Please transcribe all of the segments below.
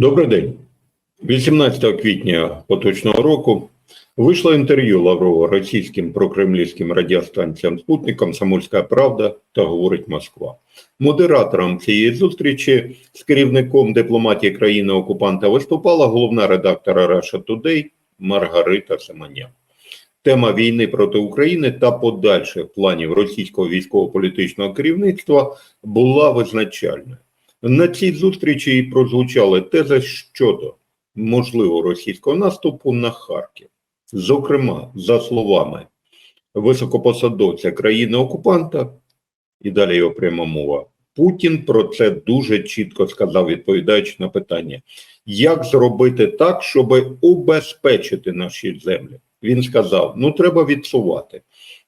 Добрий день. 18 квітня поточного року вийшло інтерв'ю Лаврова російським прокремлівським радіостанціям «Спутник», «Комсомольська правда» та «Говорить Москва». Модератором цієї зустрічі з керівником дипломатії країни-окупанта виступала головна редактора Russia Today Маргарита Семеняк. Тема війни проти України та подальших планів російського військово-політичного керівництва була визначальною. На цій зустрічі і прозвучали тези щодо можливого російського наступу на Харків. Зокрема, за словами високопосадовця країни-окупанта, і далі його пряма мова, Путін про це дуже чітко сказав, відповідаючи на питання, як зробити так, щоб убезпечити наші землі. Він сказав: ну треба відсувати,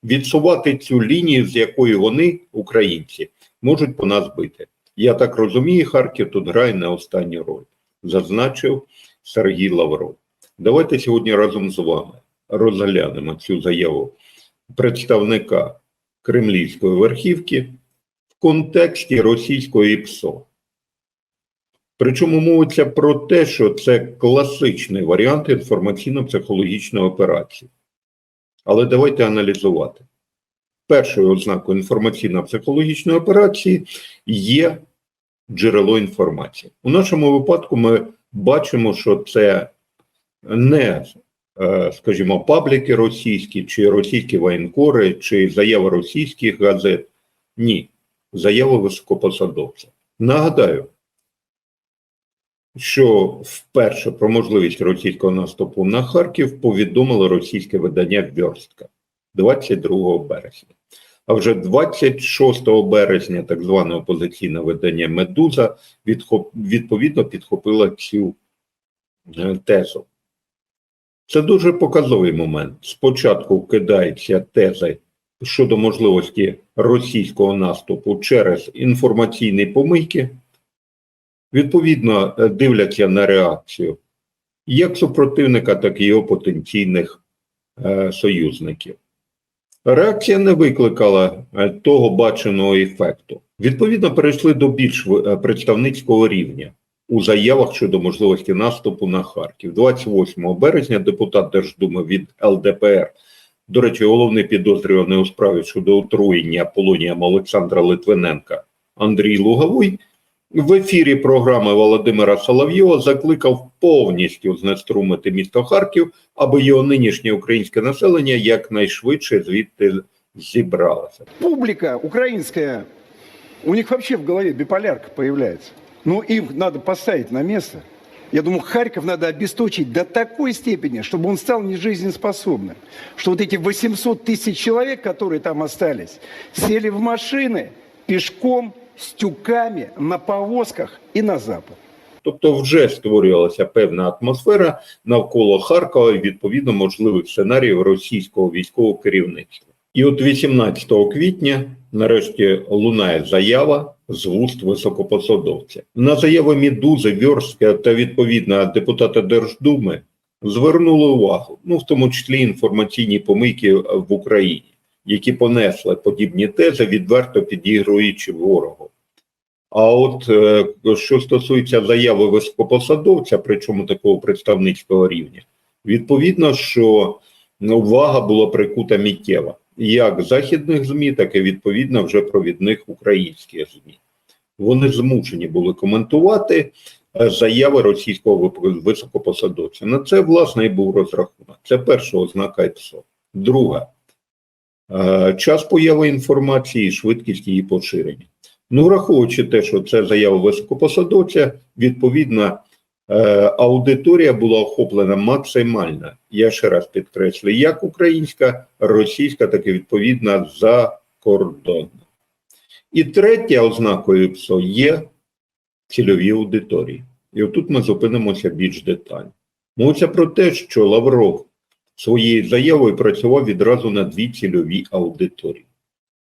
відсувати цю лінію, з якої вони, українці, можуть по нас бити. Я так розумію, Харків тут грає не останню роль, зазначив Сергій Лавров. Давайте сьогодні разом з вами розглянемо цю заяву представника кремлівської верхівки в контексті російської ПСО. Причому мовиться про те, що це класичний варіант інформаційно-психологічної операції. Але давайте аналізувати. Першою ознакою інформаційно-психологічної операції є джерело інформації. У нашому випадку ми бачимо, що це не, е, скажімо, пабліки російські, чи російські воєнкори, чи заяви російських газет. Ні, заяви високопосадовця. Нагадаю, що вперше про можливість російського наступу на Харків повідомило російське видання Вьорстка 22 березня. А вже 26 березня так зване опозиційне видання Медуза відповідно підхопило цю е, тезу. Це дуже показовий момент. Спочатку кидається тези щодо можливості російського наступу через інформаційні помийки. Відповідно, е, дивляться на реакцію як супротивника, так і його потенційних е, союзників. Реакція не викликала е, того баченого ефекту. Відповідно, перейшли до більш е, представницького рівня у заявах щодо можливості наступу на Харків. 28 березня депутат Держдуми від ЛДПР, до речі, головний підозрюваний у справі щодо отруєння полоніям Олександра Литвиненка Андрій Луговий в ефірі програми Володимира Соловйова закликав повністю знеструмити місто Харків, аби його нинішнє українське населення якнайшвидше звідти зібралося. Публика украинская, у них вообще в голове биполярка появляется. Ну, их надо поставить на место. Я думаю, Харьков надо обесточить до такой степени, чтобы он стал нежизнеспособным. Что вот эти 800 тысяч человек, которые там остались, сели в машины пешком, с тюками, на повозках и на запад. Тобто вже створювалася певна атмосфера навколо Харкова і відповідно можливих сценаріїв російського військового керівництва. І от 18 квітня нарешті лунає заява з вуст високопосадовця. На заяви Мідузи, Вьорська та відповідно депутата Держдуми звернули увагу, ну в тому числі інформаційні помийки в Україні, які понесли подібні тези, відверто підігруючи ворогу. А от е, що стосується заяви високопосадовця, причому такого представницького рівня, відповідно, що увага була прикута миттєва, як західних ЗМІ, так і відповідно вже провідних українських ЗМІ. Вони змушені були коментувати е, заяви російського високопосадовця. На це, власне, і був розрахунок. Це перша ознака ПСО. Друга час появи інформації і швидкість її поширення. Ну, враховуючи те, що це заява високопосадовця, відповідно, е, аудиторія була охоплена максимально. Я ще раз підкреслюю, як українська, російська, так і відповідно закордонна. І третя ознакою ПСО є цільові аудиторії. І отут ми зупинимося більш детально. Мовиться про те, що Лавров своєю заявою працював відразу на дві цільові аудиторії.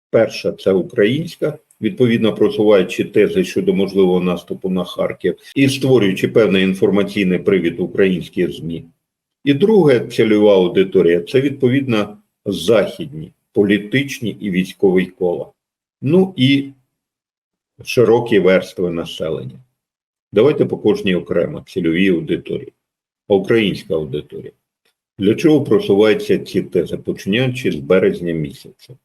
Перша це українська, відповідно просуваючи тези щодо можливого наступу на Харків і створюючи певний інформаційний привід українські ЗМІ. І друга цільова аудиторія це відповідно західні, політичні і військові кола. Ну і широкі верстви населення. Давайте по кожній окремо цільовій аудиторії. Українська аудиторія. Для чого просуваються ці тези, починаючи з березня місяця?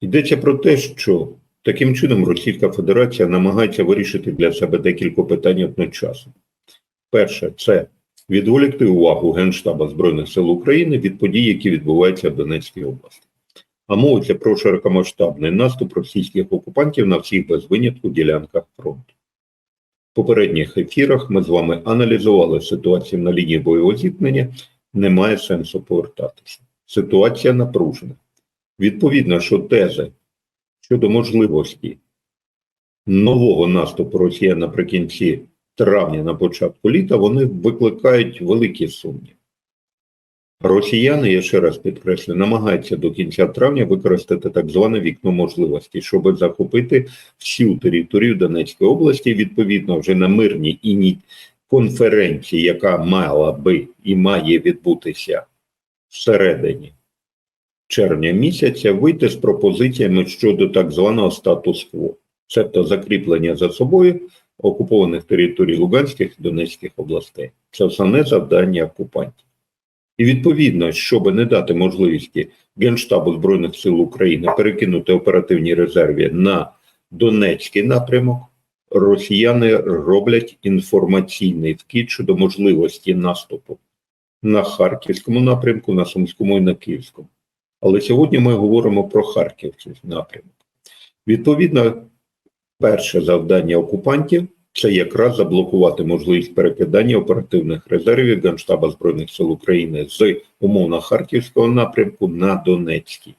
Йдеться про те, що таким чином Російська Федерація намагається вирішити для себе декілька питань одночасно. Перше, це відволікти увагу Генштаба Збройних сил України від подій, які відбуваються в Донецькій області. А мовиться про широкомасштабний наступ російських окупантів на всіх без винятку ділянках фронту. В попередніх ефірах ми з вами аналізували ситуацію на лінії бойового зіткнення. Немає сенсу повертатися. Ситуація напружена. Відповідно, що тези щодо можливості нового наступу Росії наприкінці травня, на початку літа, вони викликають великі сумніви. Росіяни, я ще раз підкреслю, намагаються до кінця травня використати так зване вікно можливості, щоб захопити всю територію Донецької області, відповідно, вже на мирній іні конференції, яка мала би і має відбутися всередині червня місяця, вийти з пропозиціями щодо так званого статус-кво, тобто закріплення за собою окупованих територій Луганських і Донецьких областей. Це основне завдання окупантів. І відповідно, щоб не дати можливості Генштабу Збройних сил України перекинути оперативні резерви на Донецький напрямок, росіяни роблять інформаційний вкид щодо можливості наступу на Харківському напрямку, на Сумському і на Київському. Але сьогодні ми говоримо про Харківський напрямок. Відповідно, перше завдання окупантів це якраз заблокувати можливість перекидання оперативних резервів Генштаба Збройних сил України з умовно Харківського напрямку на Донецький.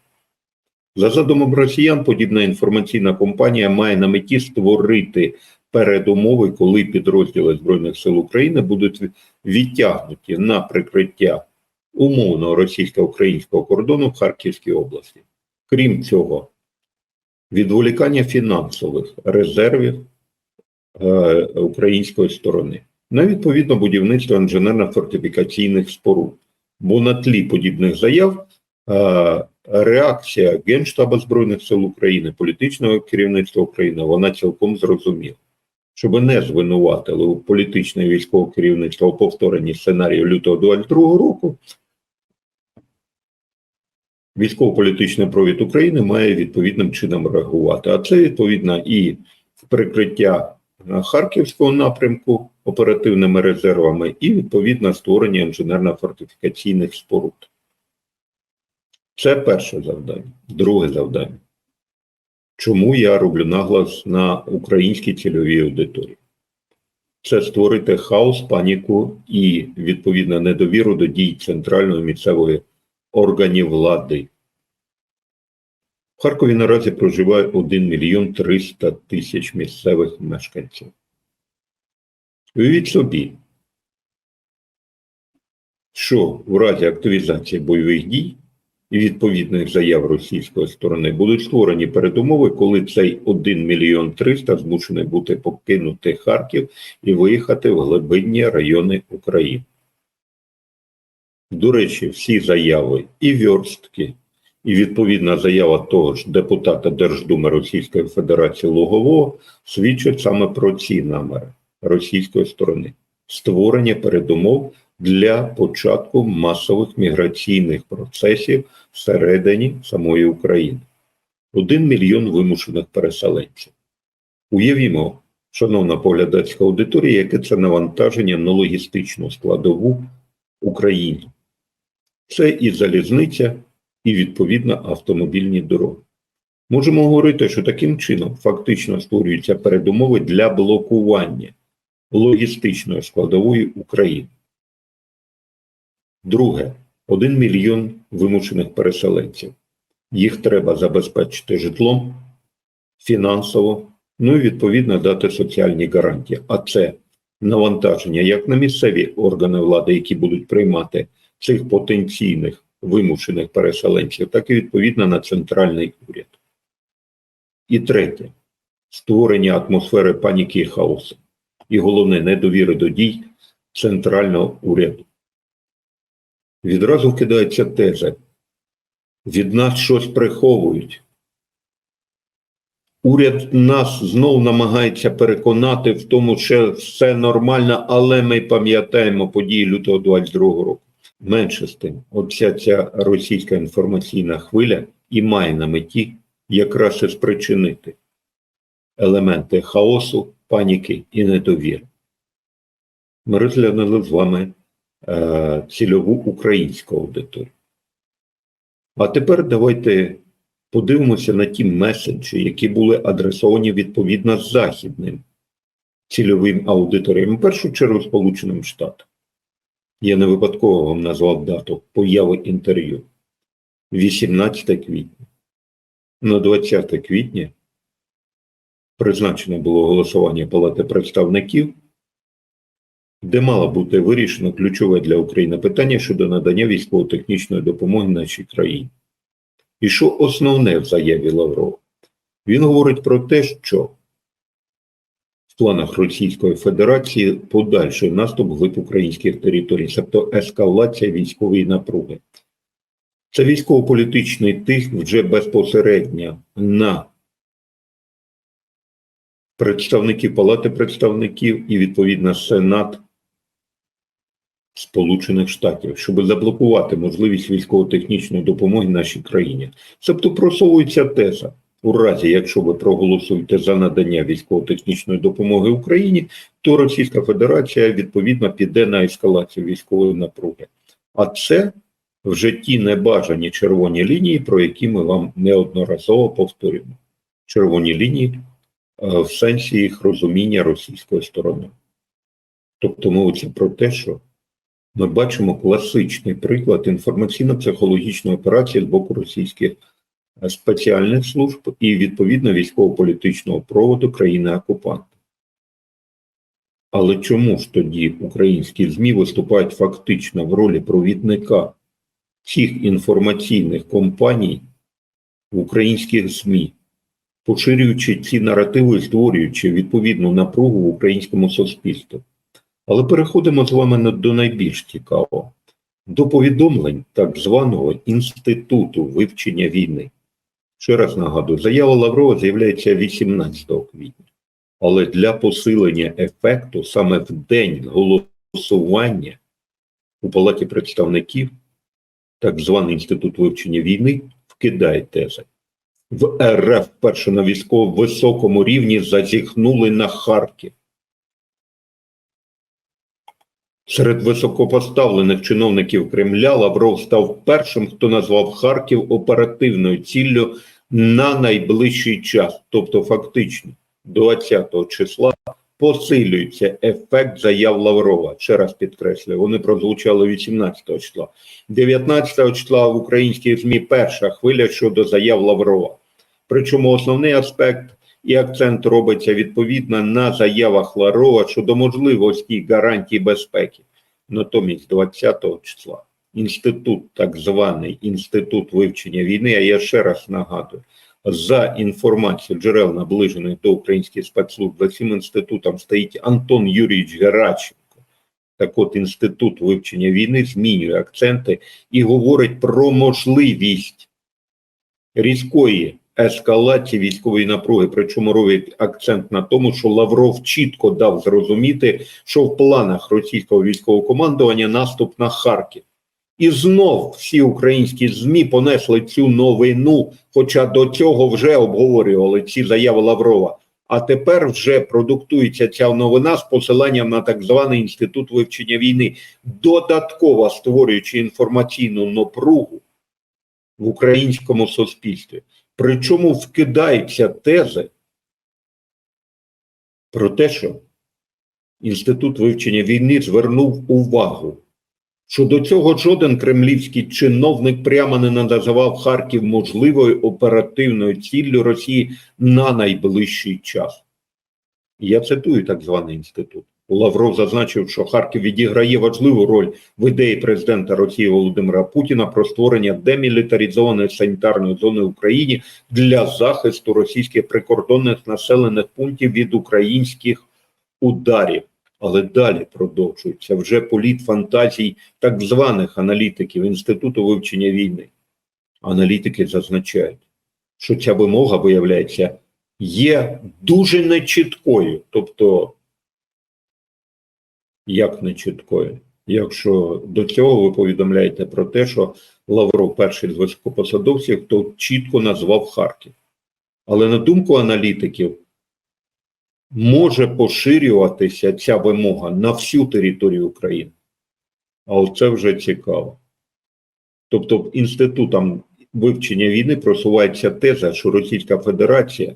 За задумом росіян, подібна інформаційна компанія має на меті створити передумови, коли підрозділи Збройних сил України будуть відтягнуті на прикриття умовного російсько-українського кордону в Харківській області. Крім цього, відволікання фінансових резервів української сторони на відповідно будівництво інженерно-фортифікаційних споруд. Бо на тлі подібних заяв е, реакція Генштаба Збройних сил України, політичного керівництва України, вона цілком зрозуміла. Щоб не звинуватили у політичне військове керівництво у повторенні сценарію лютого 22 року, військово-політичний провід України має відповідним чином реагувати. А це відповідно і прикриття Харківського напрямку оперативними резервами, і відповідно створення інженерно-фортифікаційних споруд. Це перше завдання. Друге завдання. Чому я роблю наголос на українській цільовій аудиторії? Це створити хаос, паніку і відповідно недовіру до дій центральної місцевої органів влади. В Харкові наразі проживає 1 мільйон 300 тисяч місцевих мешканців. Уявіть собі, що в разі активізації бойових дій і відповідних заяв російської сторони будуть створені передумови, коли цей 1 мільйон 300 змушений бути покинути Харків і виїхати в глибинні райони України. До речі, всі заяви і вьорстки, і відповідна заява того ж депутата Держдуми Російської Федерації Лугового свідчать саме про ці наміри російської сторони створення передумов для початку масових міграційних процесів всередині самої України. Один мільйон вимушених переселенців. Уявімо, шановна поглядацька аудиторія, яке це навантаження на логістичну складову Україні. Це і залізниця, і відповідно автомобільні дороги. Можемо говорити, що таким чином фактично створюються передумови для блокування логістичної складової України. Друге, один мільйон вимушених переселенців. Їх треба забезпечити житлом, фінансово, ну і відповідно дати соціальні гарантії. А це навантаження як на місцеві органи влади, які будуть приймати цих потенційних вимушених переселенців, так і відповідно на центральний уряд. І третє створення атмосфери паніки і хаосу. І головне недовіри до дій центрального уряду. Відразу вкидається теза. Від нас щось приховують. Уряд нас знов намагається переконати в тому, що все нормально, але ми пам'ятаємо події лютого 22 року. Менше з тим, оця ця російська інформаційна хвиля і має на меті якраз і спричинити елементи хаосу, паніки і недовіри. Ми розглянули з вами е, цільову українську аудиторію. А тепер давайте подивимося на ті меседжі, які були адресовані відповідно західним цільовим аудиторіям, в першу чергу Сполученим Штатам. Я не випадково вам назвав дату появи інтерв'ю. 18 квітня. На 20 квітня призначено було голосування Палати представників, де мало бути вирішено ключове для України питання щодо надання військово-технічної допомоги нашій країні. І що основне в заяві Лаврова? Він говорить про те, що в планах Російської Федерації подальший наступ глиб українських територій, тобто ескалація військової напруги. Це військово-політичний тиск вже безпосередньо на представників Палати представників і відповідно Сенат Сполучених Штатів, щоб заблокувати можливість військово-технічної допомоги нашій країні. Тобто просовується теза. У разі, якщо ви проголосуєте за надання військово-технічної допомоги Україні, то Російська Федерація відповідно піде на ескалацію військової напруги. А це вже ті небажані червоні лінії, про які ми вам неодноразово повторюємо. Червоні лінії е, в сенсі їх розуміння російської сторони. Тобто мовиться про те, що ми бачимо класичний приклад інформаційно-психологічної операції з боку російських спеціальних служб і відповідно військово-політичного проводу країни-окупанта. Але чому ж тоді українські ЗМІ виступають фактично в ролі провідника цих інформаційних компаній в українських ЗМІ, поширюючи ці наративи, створюючи відповідну напругу в українському суспільстві? Але переходимо з вами до найбільш цікавого до повідомлень так званого інституту вивчення війни. Ще раз нагадую, заява Лаврова з'являється 18 квітня, але для посилення ефекту саме в день голосування у Палаті представників так званий інститут вивчення війни вкидає тези. В РФ перше на військово високому рівні зазіхнули на Харків. Серед високопоставлених чиновників Кремля Лавров став першим, хто назвав Харків оперативною ціллю на найближчий час, тобто фактично 20 числа посилюється ефект заяв Лаврова. Ще раз підкреслюю, вони прозвучали 18 числа. 19 числа в українських ЗМІ перша хвиля щодо заяв Лаврова. Причому основний аспект і акцент робиться відповідно на заявах Лаврова щодо можливості гарантій безпеки. Натомість 20 числа інститут, так званий інститут вивчення війни, а я ще раз нагадую, за інформацією джерел наближених до українських спецслужб, за цим інститутом стоїть Антон Юрійович Гераченко. Так от інститут вивчення війни змінює акценти і говорить про можливість різкої ескалації військової напруги. Причому робить акцент на тому, що Лавров чітко дав зрозуміти, що в планах російського військового командування наступ на Харків. І знов всі українські ЗМІ понесли цю новину, хоча до цього вже обговорювали ці заяви Лаврова. А тепер вже продуктується ця новина з посиланням на так званий інститут вивчення війни, додатково створюючи інформаційну напругу в українському суспільстві. Причому вкидаються тези про те, що Інститут вивчення війни звернув увагу, що до цього жоден кремлівський чиновник прямо не називав Харків можливою оперативною ціллю Росії на найближчий час. Я цитую так званий інститут. Лавров зазначив, що Харків відіграє важливу роль в ідеї президента Росії Володимира Путіна про створення демілітаризованої санітарної зони в Україні для захисту російських прикордонних населених пунктів від українських ударів. Але далі продовжується вже політ фантазій так званих аналітиків Інституту вивчення війни. Аналітики зазначають, що ця вимога, виявляється, є дуже нечіткою. Тобто, як нечіткою? Якщо до цього ви повідомляєте про те, що Лавров перший з високопосадовців, хто чітко назвав Харків. Але на думку аналітиків, може поширюватися ця вимога на всю територію України. А оце вже цікаво. Тобто, інститутом вивчення війни просувається теза, що Російська Федерація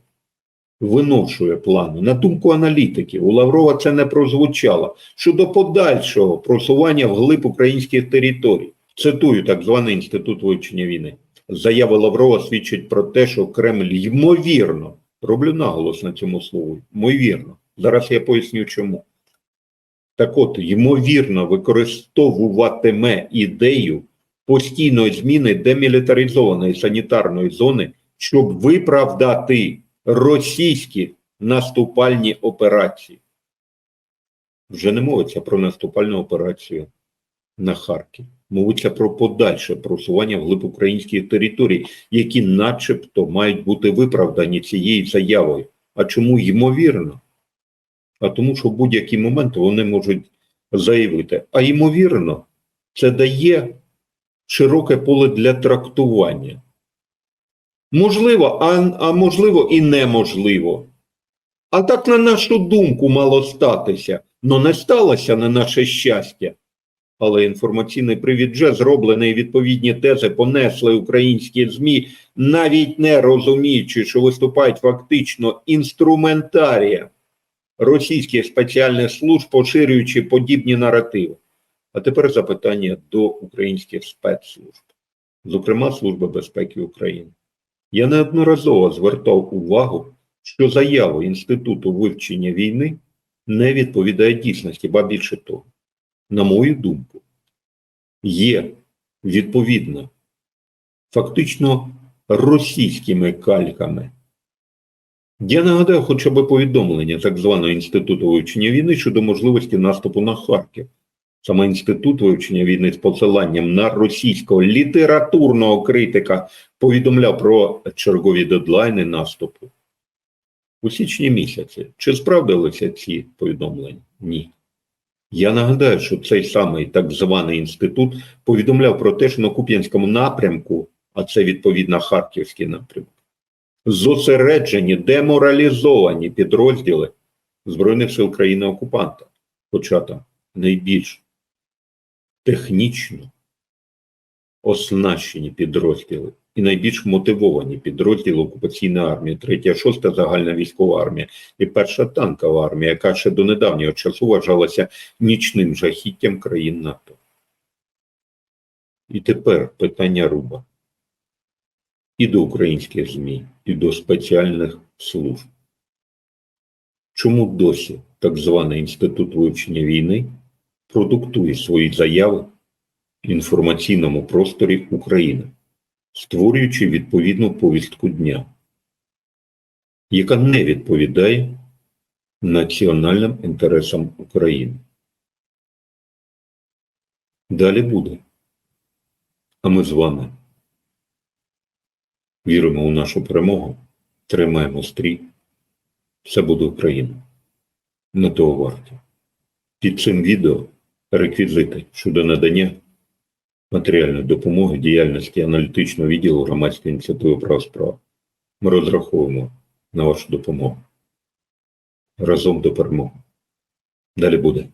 виношує плани. На думку аналітиків, у Лаврова це не прозвучало щодо подальшого просування вглиб українських територій. Цитую так званий інститут вивчення війни. Заяви Лаврова свідчать про те, що Кремль ймовірно, роблю наголос на цьому слову, ймовірно. Зараз я поясню чому. Так от, ймовірно, використовуватиме ідею постійної зміни демілітаризованої санітарної зони, щоб виправдати російські наступальні операції. Вже не мовиться про наступальну операцію на Харків. Мовиться про подальше просування вглиб українських територій, які начебто мають бути виправдані цією заявою. А чому ймовірно? А тому, що в будь-який момент вони можуть заявити. А ймовірно, це дає широке поле для трактування. Можливо, а, а можливо і неможливо. А так, на нашу думку, мало статися, но не сталося на наше щастя. Але інформаційний привід вже зроблений, відповідні тези понесли українські ЗМІ, навіть не розуміючи, що виступають фактично інструментарія російських спеціальних служб, поширюючи подібні наративи. А тепер запитання до українських спецслужб, зокрема Служби безпеки України. Я неодноразово звертав увагу, що заява Інституту вивчення війни не відповідає дійсності, ба більше того на мою думку, є відповідно фактично російськими кальками. Я нагадаю хоча б повідомлення так званого Інституту вивчення війни щодо можливості наступу на Харків. Саме Інститут вивчення війни з посиланням на російського літературного критика повідомляв про чергові дедлайни наступу. У січні місяці. Чи справдилися ці повідомлення? Ні. Я нагадаю, що цей самий так званий інститут повідомляв про те, що на Куп'янському напрямку, а це відповідно Харківський напрямок, зосереджені деморалізовані підрозділи Збройних сил країни окупанта, хоча там найбільш технічно оснащені підрозділи і найбільш мотивовані підрозділи окупаційної армії, 3 6 загальна військова армія і перша танкова армія, яка ще до недавнього часу вважалася нічним жахіттям країн НАТО. І тепер питання руба і до українських ЗМІ, і до спеціальних служб. Чому досі так званий інститут вивчення війни продуктує свої заяви в інформаційному просторі України? Створюючи відповідну повістку дня, яка не відповідає національним інтересам України. Далі буде. А ми з вами віримо у нашу перемогу, тримаємо стрій. Все буде Україна. На того варті. Під цим відео реквізити щодо надання матеріальної допомоги діяльності аналітичного відділу громадської ініціативи прав справ. Ми розраховуємо на вашу допомогу. Разом до перемоги. Далі буде.